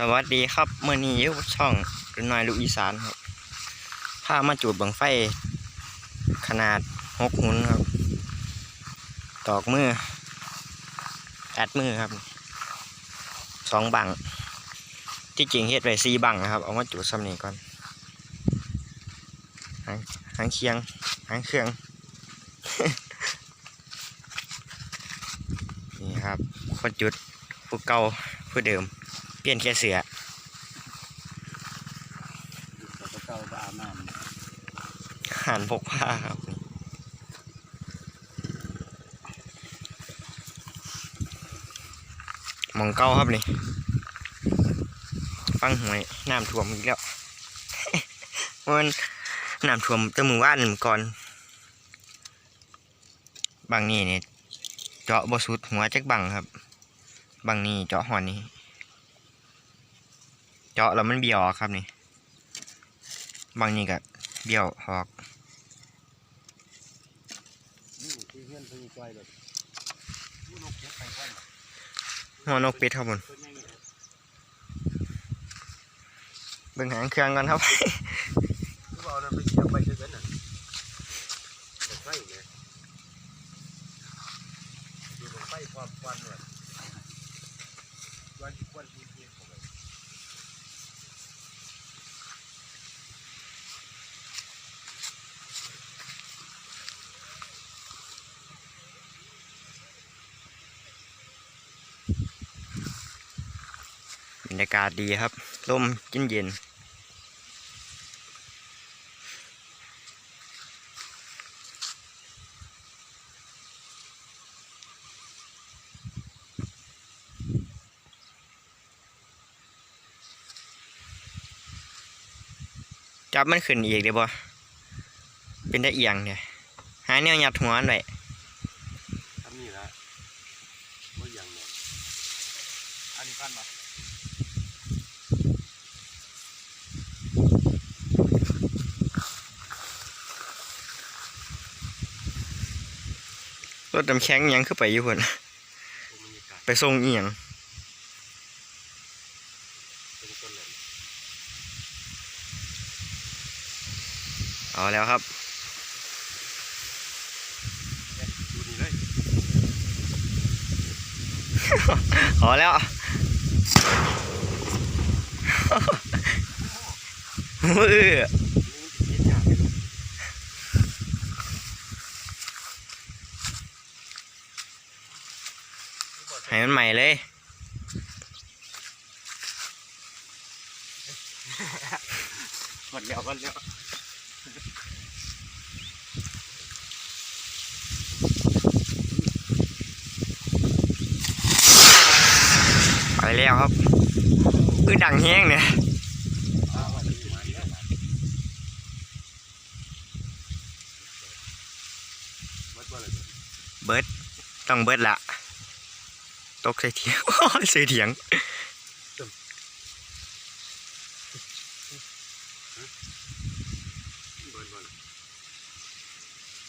สวัสดีครับเมื่อนี้ยูช่องรุ่นน้อยลูกอีสานครับพามาจูดบังไฟ ขนาดหกหุนครับ ตอกมือแอดมือครับสองบัง ที่จริงเฮ็ดไปสี่บังนะครับ เอามาจูดซ้ำนี้ก่อนหางหางเคียงหางเครื่อง นี่ครับคนจุดผู้เก่าผู้เดิม ลี่ยนแค่เสือตัวเก่าก็อหันพกผ้าครับมองเก้าครับนี่ฟังหวยน้ำท่วมอีกแล้วมันน้ำท่วมแตั้งมือว่านก่อนบางนี่เนี่ยเจาะบสุดหัวจักบังครับ บางนี่เจาะหอนนี่ เจาะแล้วมันเบี้ยวครับนี่ บางนี่ก็เบี้ยวออกำนี่ที่เพื่อหัวนกเป็ดครับผมตัวใหญ่เบิ่งหางเครื่องก่อนครับไฟความควันเลยวันที่ควันที่เพียงของมัน บรรยากาศดีครับลมเย็นเย็นจับมันขึ้นอีกเดี๋ยวบ่เป็นได้เอียงเนี่ยหาแนวหยัดหัวมันไว้ทำนี่ละว่าอย่างเนี่ยอันนี้กันป รถดำแข็งยังขึ้นไปอยู่คนไปทรงเอียงเอาแล้วครับเอาแล้วมือ นี่มันจะเย็นยากเลย ให้มันใหม่เลย หมดแล้วหมดแล้วไปแล้วครับคือดังแห้งเนี่ยอ้าวมันอยู่ไหนเนี่ยหมดบ่เลยเบิร์ดต้องเบิร์ดละ ตกใส่เถียงใส่เถียง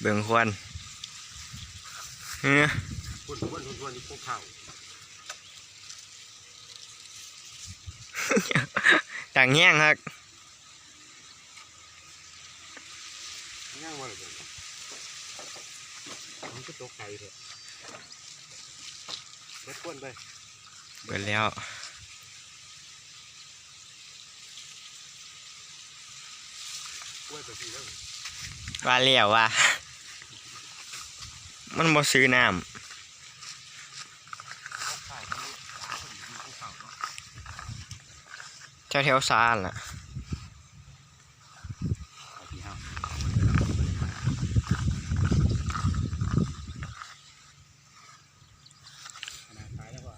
เบิ่งควันเนพุ่นพุ่นพุ่นที่พวกข้าวดังแห้งครับย่งบ่เลยเบิร์นมันก็ตกไก่เถอะ เบิดพุ่นไปเบิร์ดแล้วกล้วยไปสิแล้วว่าแล้วว่า มันบ่ซื้อน้ข้าวข้าวมันอยู่ภูเขาเนาะำแถวแถวๆซานล่ะ เอาที่ห้าขนาดตายแล้วก็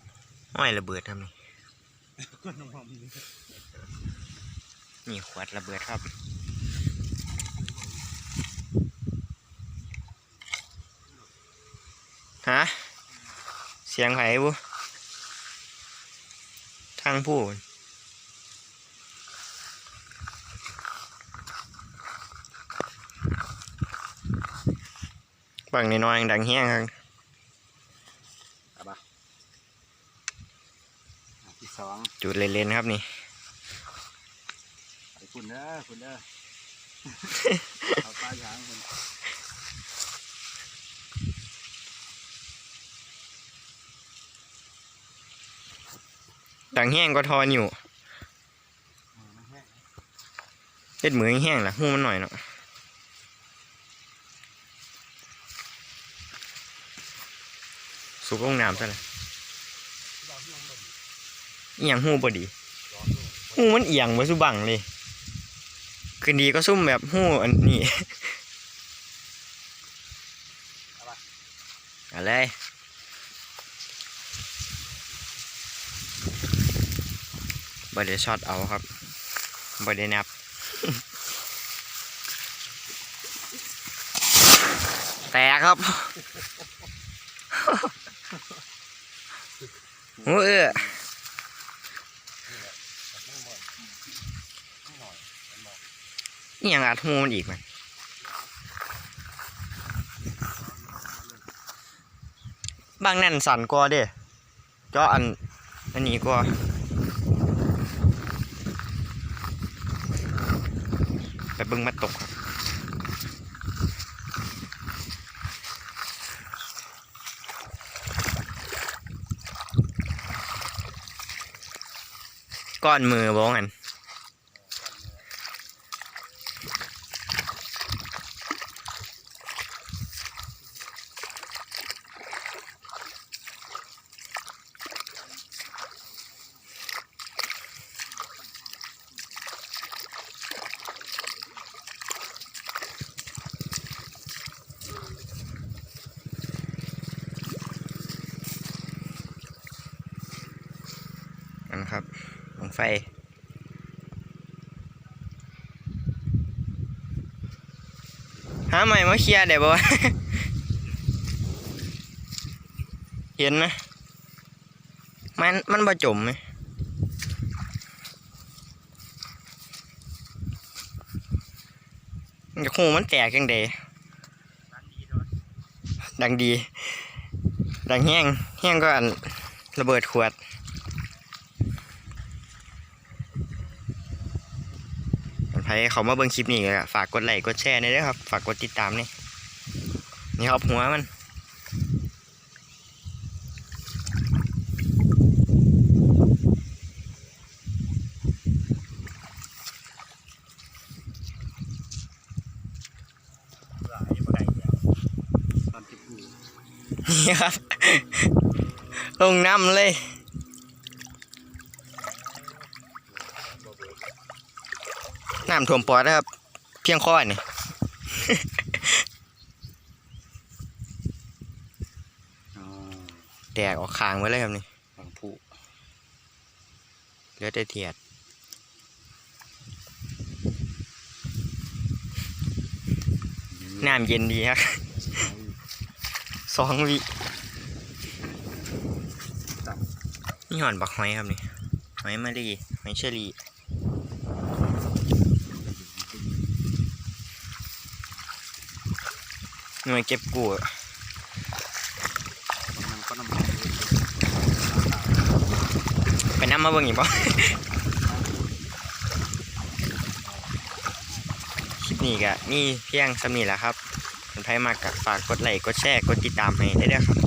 ห้อย ระเบิดครับนี่ก็น้ำหอมนี่นี่ขวดระเบิดครับฮะเสียงไผ่บุทางผู้บางน้อยๆดังเฮี้ยงครับ ที่ สสองจุดเล่นๆครับนี่ไอ้คุณเด้อคุณเด้อเอาปลาหางคุณดังแห้งก็ทออยู่มือมันแห้งเฮ็ดมือแห้งๆล่ะหูมันหน่อยเนาะสุกลงน้ำซะเลย อีหยังหูบ่ดีหูมันเอียงไว้สุบังเลยคืนดีก็ซุ่มแบบหูอันนี้อะไรบอดี้ช็อตเอาครับบอดี้นับแตกครับโอ้เออ นี่ยังอัดหูมันอีกมันบางนั่นสั่นกว่าเด้จาะอันอันนี้กว่าไปบิ่งมาตกครับก้อนมือบ้องอัน นะครับลงไฟ หาใหม่มาเคลียร์ได้บ่วะเห็นนะมันมันบ่จมไหมจะหูมันแตกจังเดดังดี ดังแห้งแห้งก็อันระเบิดขวด ใค รเขามาเบิ่งคลิปนี้ก็ฝากกดไลค์กดแชร์นอยเด้ครับ ฝากกดติดตามนี่นี่ครับหัวมันนี่ครับ ลงน้ำเลย น้ำท่วมปอดนะครับ เพียงข้อนี่อ๋อแตกออกคางไว้เลยครับนี่ฝั่งผู้เหลือแต่เทียดน้ำเย็นดีครับสองวินี่หอนบักหอยครับนี่หอยมะลีหอยเชอรี่ น่วยเก็บกู้ไปน้ำมาเบิ่งอีกบ่คลิปนี้ก็นี่เพียงสำนีแหละครับคนไทยมากกฝากกดไลค์กดแชร์กดติดตามให้ได้ด้อครับ